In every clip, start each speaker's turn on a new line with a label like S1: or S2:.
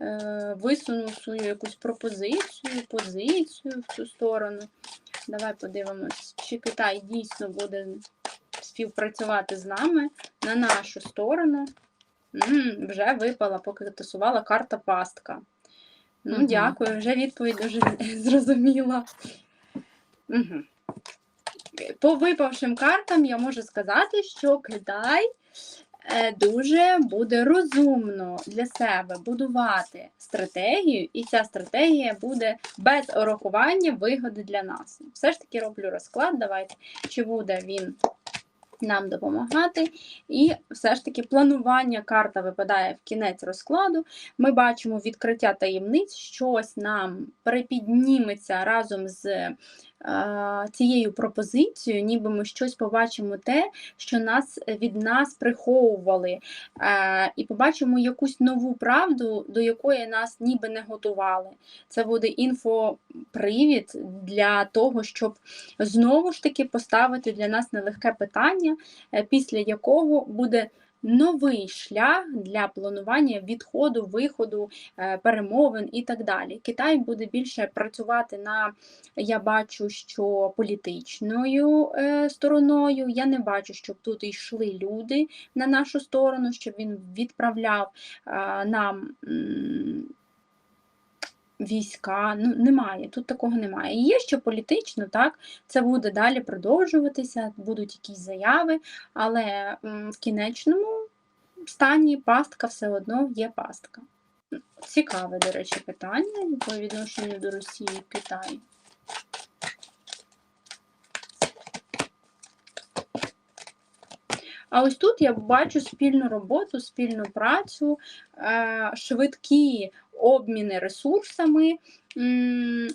S1: е, висунув свою якусь пропозицію, позицію в цю сторону. Давай подивимось, чи Китай дійсно буде співпрацювати з нами на нашу сторону. М, вже випала, поки тасувала карта пастка. Ну,
S2: Мгм.
S1: дякую, вже відповідь дуже зрозуміла. Угу. По випавшим картам я можу сказати, що Китай дуже буде розумно для себе будувати стратегію, і ця стратегія буде без урахування вигоди для нас. Все ж таки роблю розклад. Давайте, чи буде він нам допомагати. І все ж таки планування карта випадає в кінець розкладу. Ми бачимо відкриття таємниць, щось нам перепідніметься разом з е, цією пропозицією, ніби ми щось побачимо те, що нас від нас приховували, е, і побачимо якусь нову правду, до якої нас ніби не готували. Це буде інфопривід для того, щоб знову ж таки поставити для нас нелегке питання, е, після якого буде новий шлях для планування відходу, виходу, е, перемовин і так далі. Китай буде більше працювати на, я бачу, що політичною е, стороною. Я не бачу, щоб тут йшли люди на нашу сторону, щоб він відправляв е, нам. Війська, ну немає, тут такого немає. І Є ще політично, так, це буде далі продовжуватися, будуть якісь заяви, але в кінечному стані пастка все одно є пастка. Цікаве, до речі, питання по відношенню до Росії і Китаю. А ось тут я бачу спільну роботу, спільну працю, е, швидкі обміни ресурсами,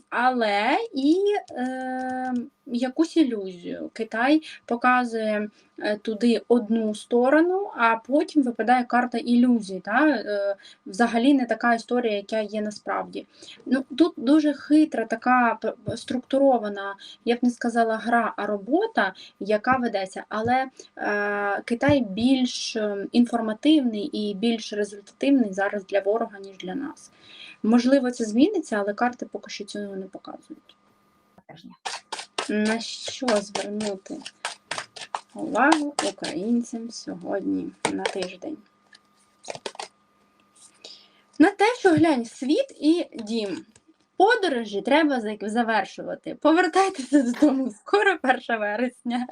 S1: але і е, якусь ілюзію. Китай показує е, туди одну сторону, а потім випадає карта ілюзій. Та? Е, взагалі не така історія, яка є насправді. Ну, Тут дуже хитра, така структурована, я б не сказала, гра, а робота, яка ведеться. Але е, Китай більш е, інформативний і більш результативний зараз для ворога, ніж для нас. Можливо, це зміниться, але карти поки що цього не показують. На що звернути увагу українцям сьогодні на тиждень? На те, що глянь, світ і дім. Подорожі треба завершувати. Повертайтеся додому, скоро 1 вересня.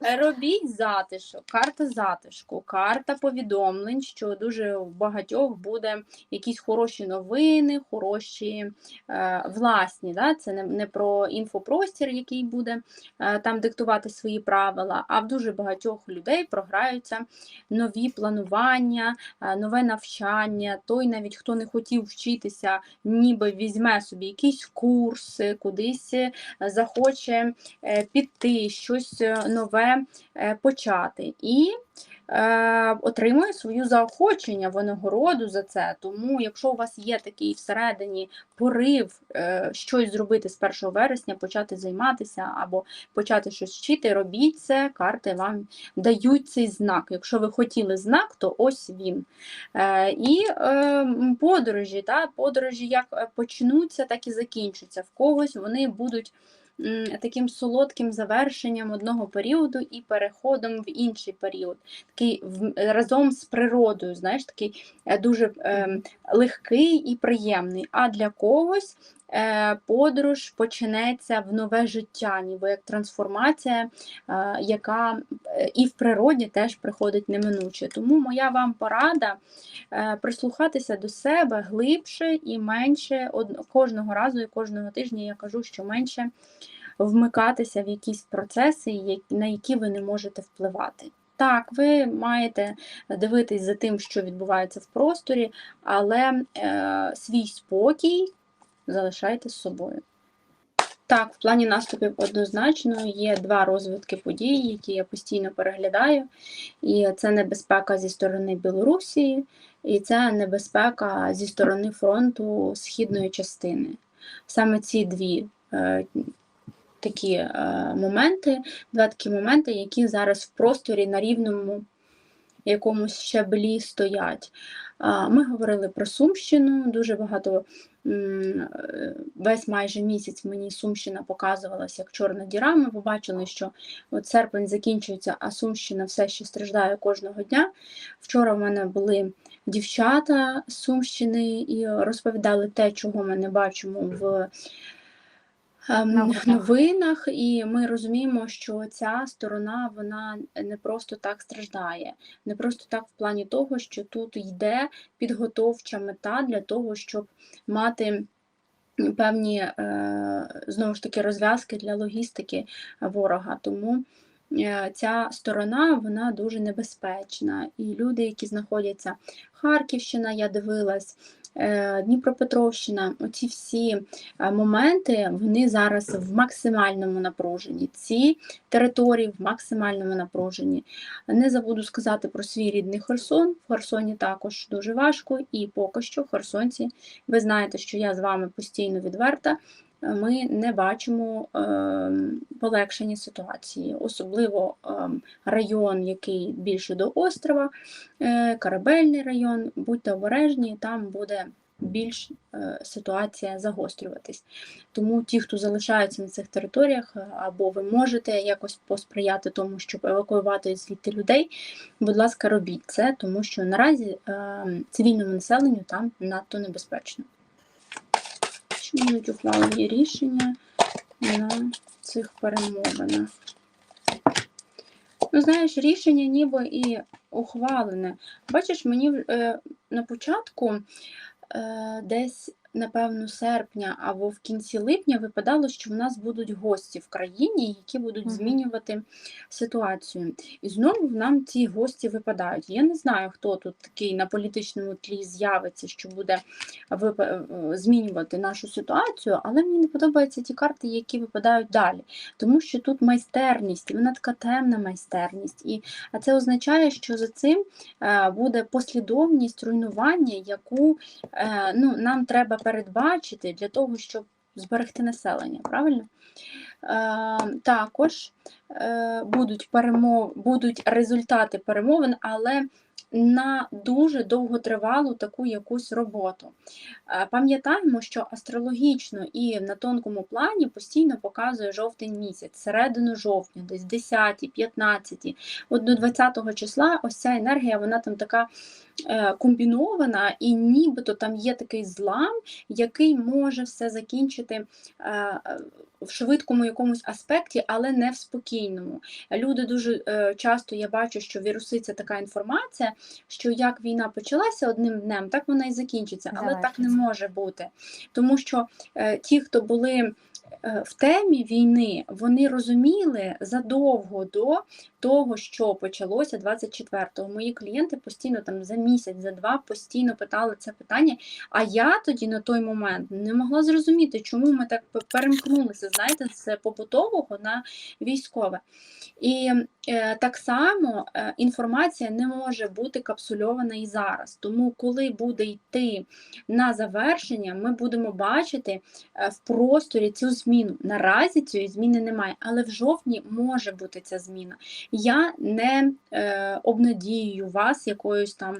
S1: Робіть затишок, карта затишку, карта повідомлень, що дуже у багатьох буде якісь хороші новини, хороші е, власні. Да? Це не, не про інфопростір, який буде е, там диктувати свої правила, а в дуже багатьох людей програються нові планування, е, нове навчання. Той, навіть хто не хотів вчитися, ніби візьме собі якісь курси, кудись е, захоче е, піти, щось е, нове е, почати. І е, отримує свою заохочення, винагороду за це. Тому, якщо у вас є такий всередині порив е, щось зробити з 1 вересня, почати займатися або почати щось вчити, робіть це, карти вам дають цей знак. Якщо ви хотіли знак, то ось він. Е, і е, подорожі, та, подорожі як е, почнуться, так і закінчаться. В когось вони будуть таким солодким завершенням одного періоду і переходом в інший період. Такий разом з природою, знаєш, такий е, дуже е, легкий і приємний. А для когось подорож почнеться в нове життя, ніби як трансформація, е, яка е, і в природі теж приходить неминуче. Тому моя вам порада е, прислухатися до себе глибше і менше кожного разу і кожного тижня я кажу, що менше вмикатися в якісь процеси, на які ви не можете впливати. Так, ви маєте дивитись за тим, що відбувається в просторі, але е, свій спокій залишайте з собою. Так, в плані наступів однозначно є два розвитки подій, які я постійно переглядаю. І це небезпека зі сторони Білорусі, і це небезпека зі сторони фронту східної частини. Саме ці дві е, такі е, моменти, два такі моменти, які зараз в просторі на рівному якомусь щаблі стоять. Ми говорили про Сумщину, дуже багато е, весь майже місяць мені Сумщина показувалася як чорна діра. Ми побачили, що от серпень закінчується, а Сумщина все ще страждає кожного дня. Вчора в мене були дівчата з Сумщини і розповідали те, чого ми не бачимо в
S2: Новинах.
S1: новинах, і ми розуміємо, що ця сторона вона не просто так страждає, не просто так в плані того, що тут йде підготовча мета для того, щоб мати. Певні е, знову ж таки розв'язки для логістики ворога. Тому ця сторона вона дуже небезпечна. І люди, які знаходяться Харківщина, я дивилась, е, Дніпропетровщина, оці всі е, моменти вони зараз в максимальному напруженні. Ці території в максимальному напруженні. Не забуду сказати про свій рідний Херсон. В Херсоні також дуже важко, і поки що херсонці, ви знаєте, що я з вами постійно відверта. Ми не бачимо е, полегшення ситуації, особливо е, район, який більше до острова, е, Корабельний район. Будьте обережні, там буде більш е, ситуація загострюватись. Тому ті, хто залишаються на цих територіях, е, або ви можете якось посприяти тому, щоб евакуювати звідти людей, будь ласка, робіть це, тому що наразі е, цивільному населенню там надто небезпечно. Будуть ухвалені рішення на цих перемовинах? Ну, знаєш, рішення ніби і ухвалене. Бачиш, мені е, на початку е, десь, напевно, серпня або в кінці липня випадало, що в нас будуть гості в країні, які будуть змінювати ситуацію. І знову нам ці гості випадають. Я не знаю, хто тут такий на політичному тлі з'явиться, що буде вип- е, змінювати нашу ситуацію, але мені не подобаються ті карти, які випадають далі. Тому що тут майстерність, вона така темна майстерність. І, а це означає, що за цим е, буде послідовність руйнування, яку е, ну, нам треба передбачити для того, щоб зберегти населення, правильно? Е, також е, будуть перемов... будуть результати перемовин, але на дуже довготривалу таку якусь роботу. Е, Пам'ятаємо, що астрологічно і на тонкому плані постійно показує жовтень місяць, середину жовтня, десь 10, 15, от до 20 числа ось ця енергія, вона там така комбінована, і нібито там є такий злам, який може все закінчити е, в швидкому якомусь аспекті, але не в спокійному. Люди дуже е, часто я бачу, що віруситься така інформація, що як війна почалася одним днем, так вона і закінчиться. Але так не може бути. Тому що е, ті, хто були е, в темі війни, вони розуміли задовго до того, що почалося 24-го. Мої клієнти постійно там за місяць, за два постійно питали це питання. А я тоді на той момент не могла зрозуміти, чому ми так перемкнулися, знаєте, з побутового на військове. І е, так само е, інформація не може бути капсульована і зараз. Тому, коли буде йти на завершення, ми будемо бачити е, в просторі цю зміну. Наразі цієї зміни немає, але в жовтні може бути ця зміна. Я не е, обнадіюю вас якоюсь там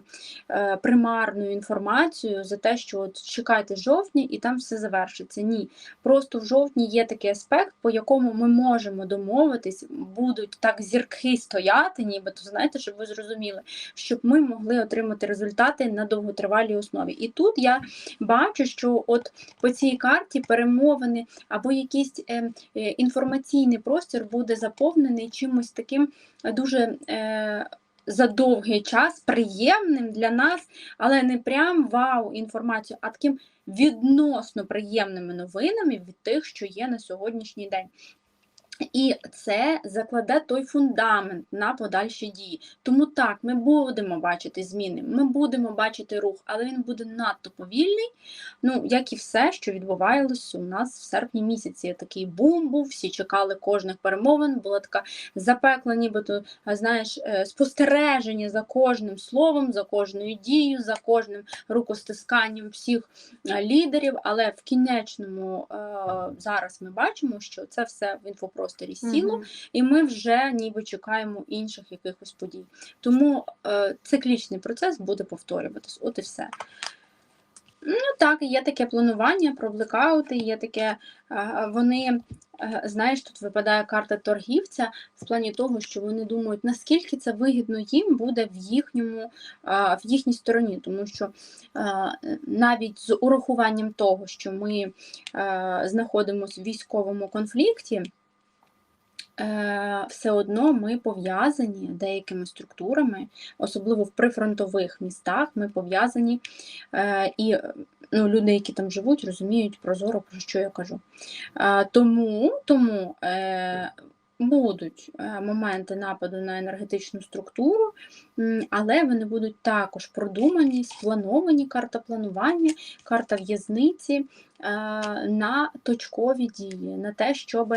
S1: е, примарною інформацією за те, що от чекайте жовтні і там все завершиться. Ні. Просто в жовтні є такий аспект, по якому ми можемо домовитись, будуть так зірки стояти, нібито, знаєте, щоб ви зрозуміли, щоб ми могли отримати результати на довготривалій основі. І тут я бачу, що от по цій карті перемовини або якийсь е, е, інформаційний простір буде заповнений чимось таким дуже. Е, за довгий час приємним для нас, але не прям вау інформацію, а таким відносно приємними новинами від тих, що є на сьогоднішній день. І це закладе той фундамент на подальші дії. Тому так, ми будемо бачити зміни, ми будемо бачити рух, але він буде надто повільний, ну, як і все, що відбувалося у нас в серпні місяці. Такий бум був, всі чекали кожних перемовин, була така запекла, нібито, знаєш, е, спостереження за кожним словом, за кожною дією, за кожним рукостисканням всіх лідерів. Але в кінечному е, зараз ми бачимо, що це все в інфопросторі просторі сіло,
S2: Мгм.
S1: і ми вже ніби чекаємо інших якихось подій. Тому е, циклічний процес буде повторюватись. От і все. Ну так, є таке планування про блекаути, є таке, е, вони, е, знаєш, тут випадає карта торгівця в плані того, що вони думають, наскільки це вигідно їм буде в їхньому, е, в їхній стороні, тому що навіть з урахуванням того, що ми знаходимося в військовому конфлікті. Е, Все одно ми пов'язані деякими структурами, особливо в прифронтових містах, ми пов'язані е, і ну, люди, які там живуть, розуміють прозоро, про що я кажу. Е, Тому, тому будуть е, моменти нападу на енергетичну структуру, але вони будуть також продумані, сплановані карта планування, карта в'язниці е, на точкові дії, на те, щоб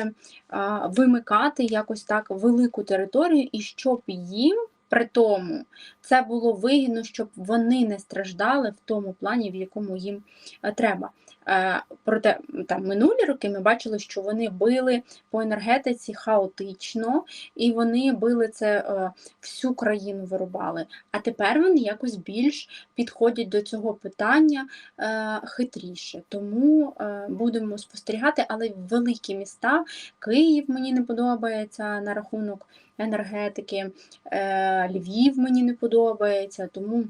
S1: вимикати якось так велику територію, і щоб їм при тому це було вигідно, щоб вони не страждали в тому плані, в якому їм е, треба. Е, Проте там минулі роки ми бачили, що вони били по енергетиці хаотично, і вони били це е, всю країну вирубали. А тепер вони якось більш підходять до цього питання е, хитріше. Тому будемо спостерігати, але великі міста, Київ мені не подобається на рахунок енергетики, Львів мені не подобається, тому.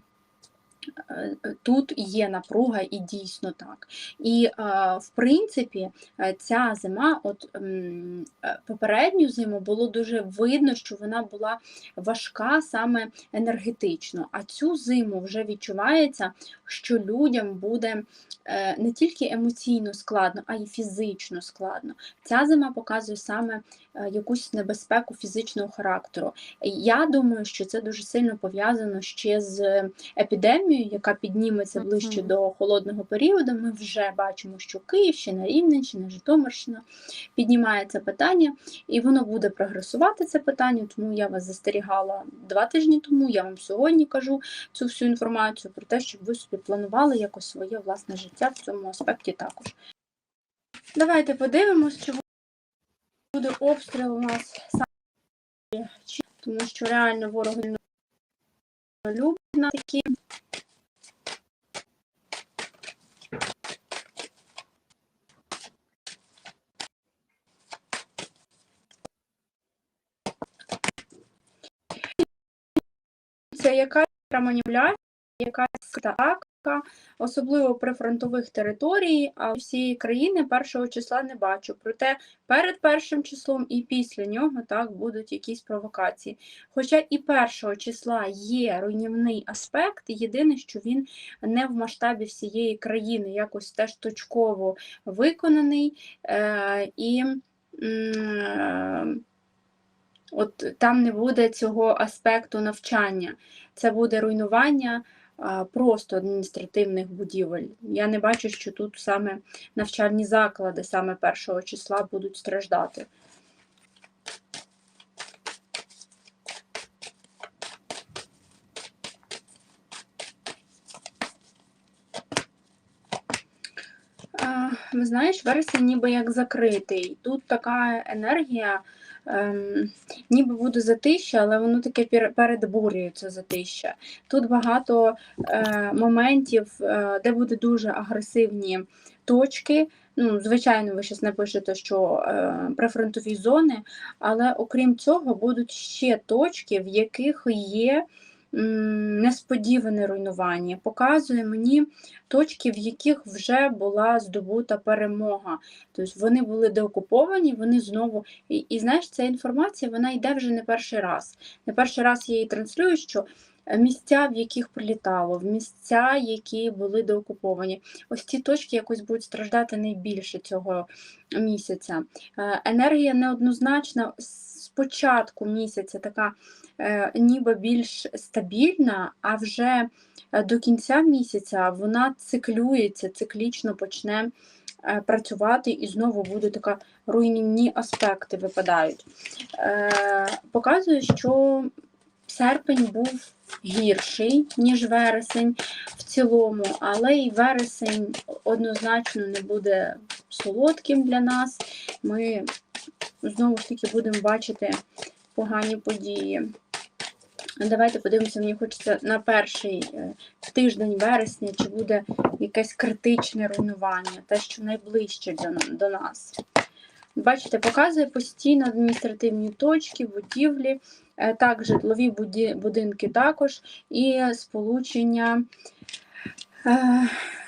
S1: Е, Тут є напруга і дійсно так. І е, в принципі е, ця зима, от е, попередню зиму було дуже видно, що вона була важка саме енергетично. А цю зиму вже відчувається, що людям буде е, не тільки емоційно складно, а й фізично складно. Ця зима показує саме е, якусь небезпеку фізичного характеру. Я думаю, що це дуже сильно пов'язано ще з епідемією, яка підніметься ближче до холодного періоду. Ми вже бачимо, що Київщина, Рівненщина, Житомирщина піднімає це питання, і воно буде прогресувати це питання. Тому я вас застерігала два тижні тому. Я вам сьогодні кажу цю всю інформацію про те, щоб ви собі планували якось своє власне життя в цьому аспекті також. Давайте подивимось, чи буде обстріл у нас саме, тому що реально ворог не любить на такі. Це якась маніпуляція, якась атака, особливо при фронтових території, а всієї країни першого числа не бачу. Проте перед першим числом і після нього так будуть якісь провокації. Хоча і першого числа є руйнівний аспект, єдине, що він не в масштабі всієї країни, якось теж точково виконаний. Е, і От там не буде цього аспекту навчання, це буде руйнування просто адміністративних будівель. Я не бачу, що тут саме навчальні заклади саме першого числа будуть страждати. Знаєш, вересень ніби як закритий. Тут така енергія, ем, ніби буде затища, але воно таке передбурює це затища. Тут багато е, моментів, е, де будуть дуже агресивні точки. Ну, звичайно, ви зараз напишете, що е, прифронтові зони, але окрім цього, будуть ще точки, в яких є несподіване руйнування. Показує мені точки, в яких вже була здобута перемога. Тобто вони були деокуповані, вони знову. І, і знаєш, ця інформація вона йде вже не перший раз. Не перший раз я її транслюю, що е, місця, в яких прилітало, в місця, які були деокуповані. Ось ці точки якось будуть страждати найбільше цього місяця. Е, Енергія неоднозначна початку місяця така е, ніби більш стабільна, а вже е, до кінця місяця вона циклюється, циклічно почне е, працювати і знову буде така руйнівні аспекти випадають. Показує, що серпень був гірший, ніж вересень в цілому, але і вересень однозначно не буде солодким для нас. Ми знову ж таки будемо бачити погані події. Давайте подивимося, мені хочеться на перший е, тиждень вересня, чи буде якесь критичне руйнування, те, що найближче до, нас. Бачите, показує постійно адміністративні точки, будівлі, е, так, житлові будинки також, і сполучення,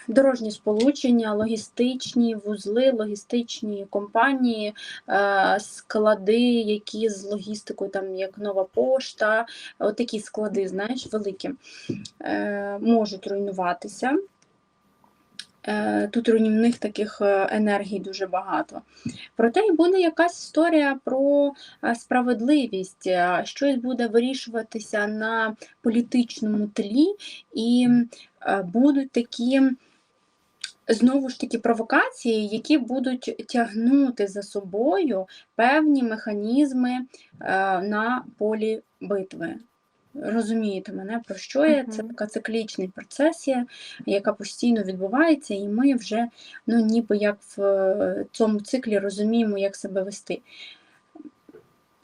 S1: дорожні сполучення, логістичні вузли, логістичні компанії, е, склади, які з логістикою, там як нова пошта, отакі склади, знаєш, великі, е, можуть руйнуватися. Е, Тут руйнівних таких е, енергій дуже багато. Проте й буде якась історія про е, справедливість, е, щось буде вирішуватися на політичному тлі, і е, будуть такі. Знову ж таки, провокації, які будуть тягнути за собою певні механізми е, на полі битви. Розумієте мене, про що я? Це така циклічний процес, є, яка постійно відбувається, і ми вже ну, ніби як в е, цьому циклі розуміємо, як себе вести.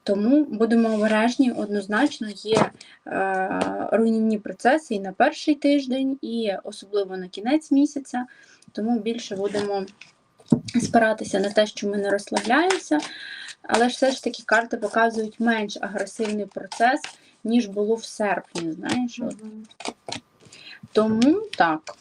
S1: Тому будемо обережні, однозначно є е, руйнівні процеси і на перший тиждень, і особливо на кінець місяця. Тому більше будемо спиратися на те, що ми не розслабляємося, але ж все ж таки карти показують менш агресивний процес, ніж було в серпні. Знаєш, от. Тому так.